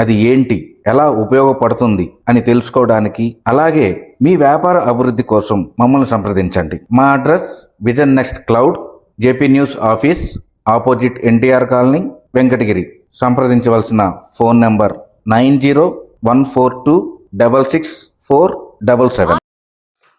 అది ఏంటి? ఎలా ఉపయోగపడుతుంది? అని తెలుసుకోవడానికి అలాగే మీ వ్యాపార అభివృద్ధి కోసం మమ్మల్ని సంప్రదించండి. మా address Vision Next Cloud JP News office opposite NTR colony Venkatagiri. సంప్రదించవలసిన phone number nine zero one four two double six four double seven.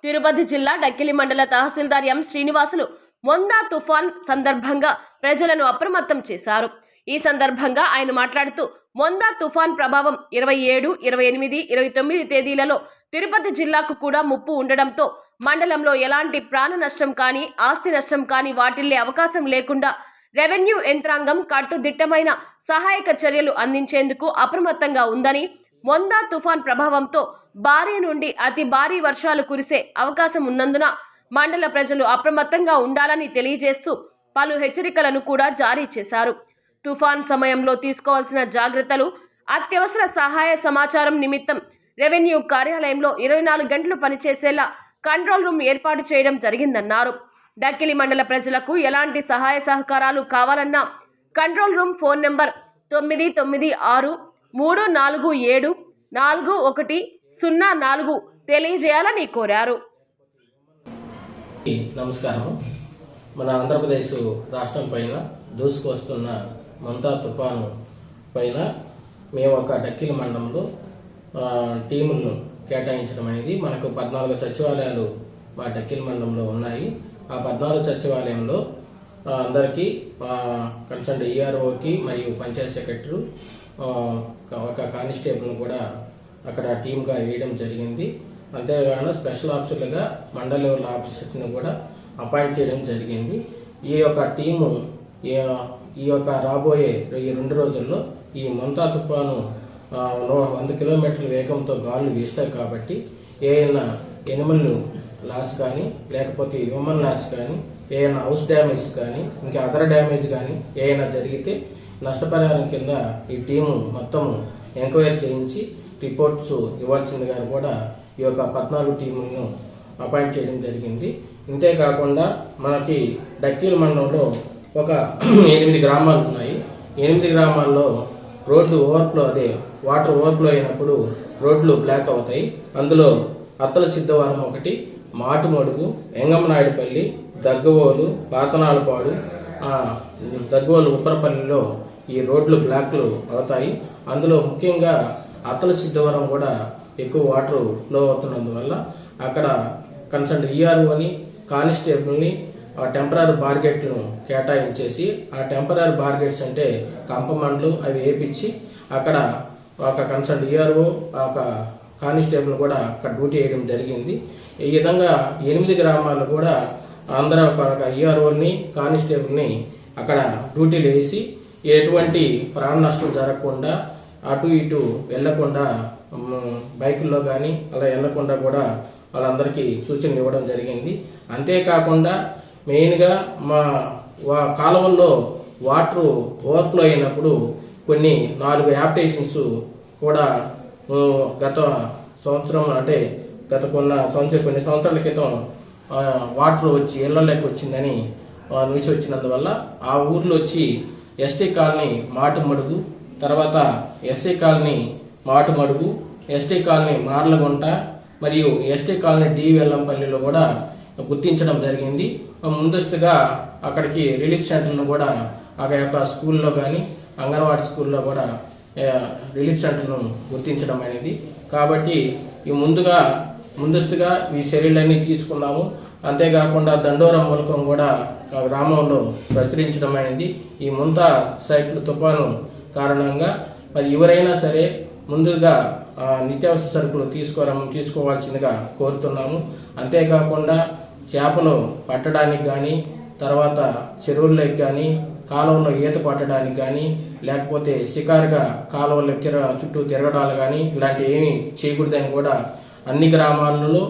Tirupati జిల్లా డక్కిలి మండల తహసీల్దార్ ఎం శ్రీనివాసులు మొందా తుఫాన్ సందర్భంగా ప్రజలను అప్రమత్తం చేశారు. ఈ సందర్భంగా ఆయన మాట్లాడుతూ మొందా తుఫాన్ ప్రభావం ఇరవై ఏడు ఇరవై ఎనిమిది ఇరవై తొమ్మిది తేదీలలో తిరుపతి జిల్లాకు కూడా ముప్పు ఉండడంతో మండలంలో ఎలాంటి ప్రాణ నష్టం కానీ ఆస్తి నష్టం కానీ వాటిల్లే అవకాశం లేకుండా రెవెన్యూ యంత్రాంగం కట్టుదిట్టమైన సహాయక చర్యలు అందించేందుకు అప్రమత్తంగా ఉందని మొందా తుఫాన్ ప్రభావంతో భారీ నుండి అతి భారీ వర్షాలు కురిసే అవకాశం ఉన్నందున మండల ప్రజలు అప్రమత్తంగా ఉండాలని తెలియజేస్తూ పలు హెచ్చరికలను కూడా జారీ చేశారు. తుఫాన్ సమయంలో తీసుకోవాల్సిన జాగ్రత్తలు అత్యవసర సహాయ సమాచారం నిమిత్తం రెవెన్యూ కార్యాలయంలో ఇరవై నాలుగు గంటలు పనిచేసేలా కంట్రోల్ రూమ్ ఏర్పాటు చేయడం జరిగిందన్నారు. డక్కిలి మండల ప్రజలకు ఎలాంటి సహాయ సహకారాలు కావాలన్నా కంట్రోల్ రూమ్ ఫోన్ నెంబర్ తొమ్మిది తొమ్మిది ఆరు మూడు నాలుగు ఏడు నాలుగు ఒకటి సున్నా నాలుగు తెలియజేయాలని కోరారు. నమస్కారం. మన ఆంధ్రప్రదేశ్ రాష్ట్రం పైన దూసుకొస్తున్న మంతా తుఫాను పైన మేము ఒక డక్కిల మండలంలో టీములను కేటాయించడం అనేది మనకు పద్నాలుగు సచివాలయాలు మా డక్కిల మండలంలో ఉన్నాయి. ఆ పద్నాలుగు సచివాలయంలో అందరికీ కన్సల్ట్ ఈఆర్ఓకి మరియు పంచాయత్ సెక్రటరీ ఒక కానిస్టేబుల్ను కూడా అక్కడ టీమ్గా వేయడం జరిగింది. అంతేగాను స్పెషల్ ఆఫీసర్లుగా మండల లెవెల్ ఆఫీసర్ని కూడా అపాయింట్ చేయడం జరిగింది. ఈ యొక్క టీము ఈ- ఈ యొక్క రాబోయే ఈ రెండు రోజుల్లో ఈ మంతా తుఫాను వంద కిలోమీటర్ల వేగంతో గాలులు వీస్తాయి కాబట్టి ఏమైనా ఎనిమల్ లాస్ కానీ లేకపోతే హ్యూమన్ లాస్ కానీ ఏమైనా హౌస్ డ్యామేజ్ కానీ ఇంకా అదర్ డ్యామేజ్ కానీ ఏమైనా జరిగితే నష్టపరిహారం కింద ఈ టీము మొత్తము ఎంక్వైరీ చేయించి రిపోర్ట్స్ ఇవ్వాల్సిందిగా కూడా ఈ యొక్క పద్నాలుగు టీములను అపాయింట్ చేయడం జరిగింది. ఇంతేకాకుండా మనకి డక్కీల మండలంలో ఒక ఎనిమిది గ్రామాలు ఉన్నాయి. ఎనిమిది గ్రామాల్లో రోడ్లు ఓవర్ఫ్లో అదే వాటర్ ఓవర్ఫ్లో అయినప్పుడు రోడ్లు బ్లాక్ అవుతాయి. అందులో అత్తల సిద్ధవరం ఒకటి మాటుమడుగు ఎంగమనాయుడుపల్లి దగ్గవోలు పాతనాలపాడు దగ్గవోలు ఉప్పరపల్లిలో ఈ రోడ్లు బ్లాక్లు అవుతాయి. అందులో ముఖ్యంగా అత్తల సిద్ధవరం కూడా ఎక్కువ వాటర్ ఫ్లో అవుతున్నందువల్ల అక్కడ కన్సల్ట్ ఈఆర్ఓని కానిస్టేబుల్ని టెంపరీ బార్గెట్లను కేటాయించేసి ఆ టెంపరీ బార్గెట్స్ అంటే కంపమండ్లు అవి వేపించి అక్కడ ఒక కన్సల్ట్ ఈఆర్ఓ ఒక కానిస్టేబుల్ కూడా అక్కడ డ్యూటీ వేయడం జరిగింది. ఈ విధంగా ఎనిమిది గ్రామాలు కూడా అందరూ ఒక ఈఆర్ఓని కానిస్టేబుల్ని అక్కడ డ్యూటీలు వేసి ఎటువంటి ప్రాణ నష్టం జరగకుండా అటు ఇటు వెళ్ళకుండా బైకుల్లో కానీ అలా వెళ్ళకుండా కూడా వాళ్ళందరికీ సూచనలు ఇవ్వడం జరిగింది. అంతేకాకుండా మెయిన్గా మా వా- కాలువల్లో వాటర్ ఓవర్ఫ్లో అయినప్పుడు కొన్ని నాలుగు యాప్టేషన్స్ కూడా గత సంవత్సరం అంటే గత కొన్న సంవత్సరం కొన్ని సంవత్సరాల క్రితం వాటర్ వచ్చి ఇళ్ళలోకి వచ్చిందని న్యూస్ వచ్చినందువల్ల ఆ ఊర్లో వచ్చి ఎస్టీ కాలనీ మాటుమడుగు తర్వాత SC colony Matumadugu ST colony Marlagunta మరియు ఎస్టీ కాలనీ డి వెల్లంపల్లిలో కూడా గుర్తించడం జరిగింది. ముందస్తుగా అక్కడికి రిలీఫ్ సెంటర్ను కూడా ఆ యొక్క స్కూల్లో కానీ అంగన్వాడీ స్కూల్లో కూడా రిలీఫ్ సెంటర్ను గుర్తించడం అనేది. కాబట్టి ఈ ముందుగా ముందస్తుగా ఈ చర్యలన్నీ తీసుకున్నాము. అంతేకాకుండా దండోరం మూలకం కూడా ఆ గ్రామంలో ప్రచురించడం అనేది. ఈ ముంత సైట్లు తుఫాను కారణంగా మరి ఎవరైనా సరే ముందుగా నిత్యావసర సరుకులు తీసుకోవడం తీసుకోవాల్సిందిగా కోరుతున్నాము. అంతేకాకుండా చేపలు పట్టడానికి కానీ తర్వాత చెరువుల్లోకి కానీ కాలువలో ఈత పట్టడానికి కానీ లేకపోతే షికారుగా కాలువలో తిర చుట్టూ తిరగడాలు కానీ ఇలాంటివి ఏమీ చేయకూడదని కూడా అన్ని గ్రామాలలో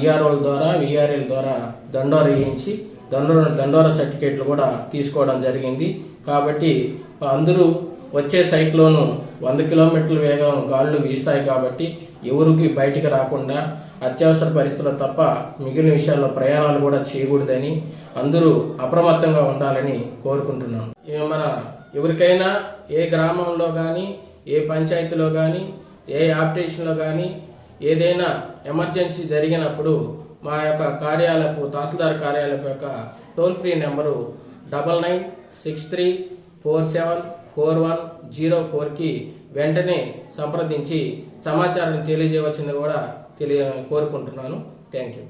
ఈఆర్ఓల ద్వారా విఆర్ఎల్ ద్వారా దండోర వేయించి దండోర దండోర సర్టిఫికేట్లు కూడా తీసుకోవడం జరిగింది. కాబట్టి అందరూ వచ్చే సైట్లోనూ వంద కిలోమీటర్ల వేగం గాలులు వీస్తాయి కాబట్టి ఎవరికి బయటికి రాకుండా అత్యవసర పరిస్థితులు తప్ప మిగిలిన విషయాల్లో ప్రయాణాలు కూడా చేయకూడదని అందరూ అప్రమత్తంగా ఉండాలని కోరుకుంటున్నాం. మన ఎవరికైనా ఏ గ్రామంలో కానీ ఏ పంచాయతీలో కానీ ఏ ఆపరేషన్లో కానీ ఏదైనా ఎమర్జెన్సీ జరిగినప్పుడు మా యొక్క కార్యాలయపు తహసీల్దార్ కార్యాలయం యొక్క toll free number double nine six three four seven four one zero ఫోర్కి వెంటనే సంప్రదించి సమాచారాన్ని తెలియజేయవలసింది కూడా తెలియ కోరుకుంటున్నాను. Thank you.